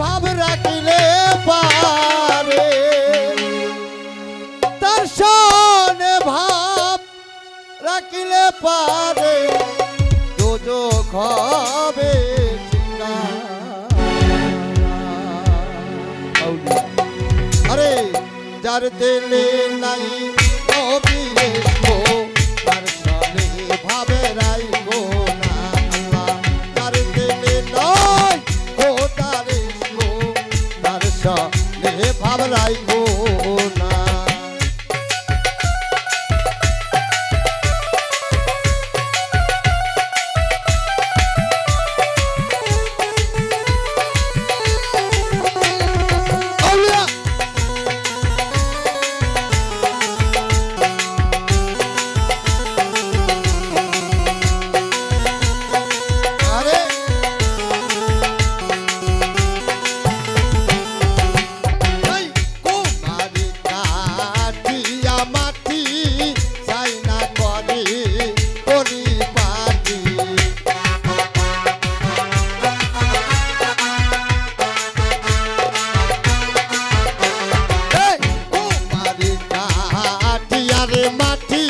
ভাব রাখিলে পারে তার সনে ভাব রাখিলে পারে দোজখ হবে। আরে যার দিলে গো। My mati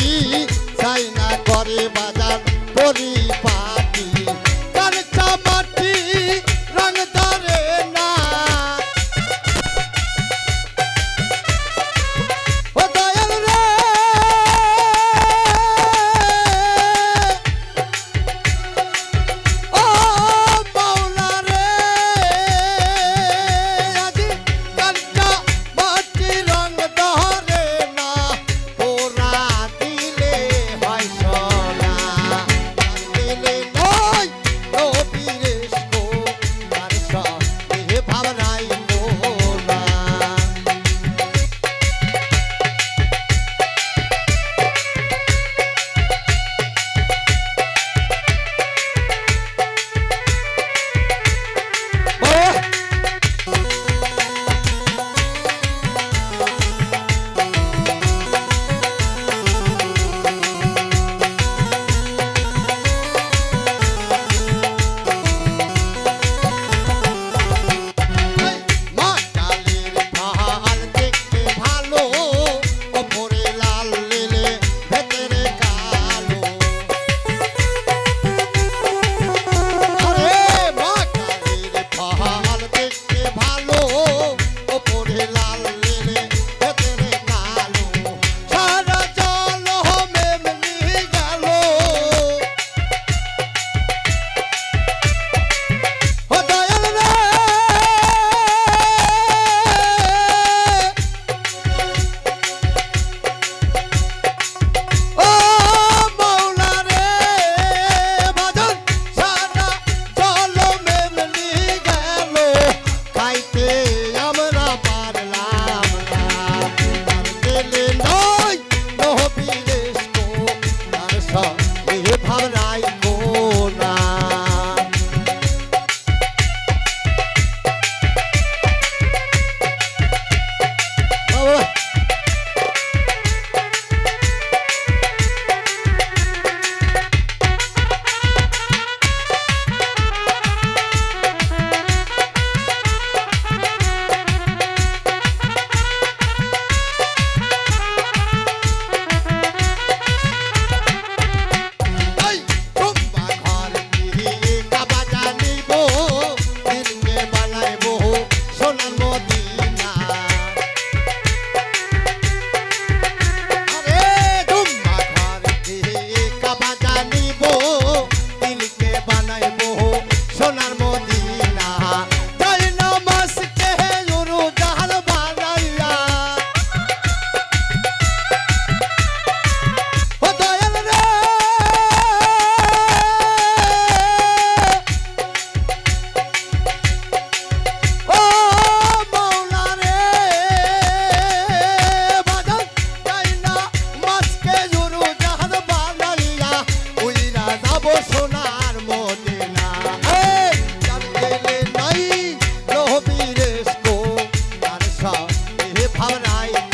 ভাবনায়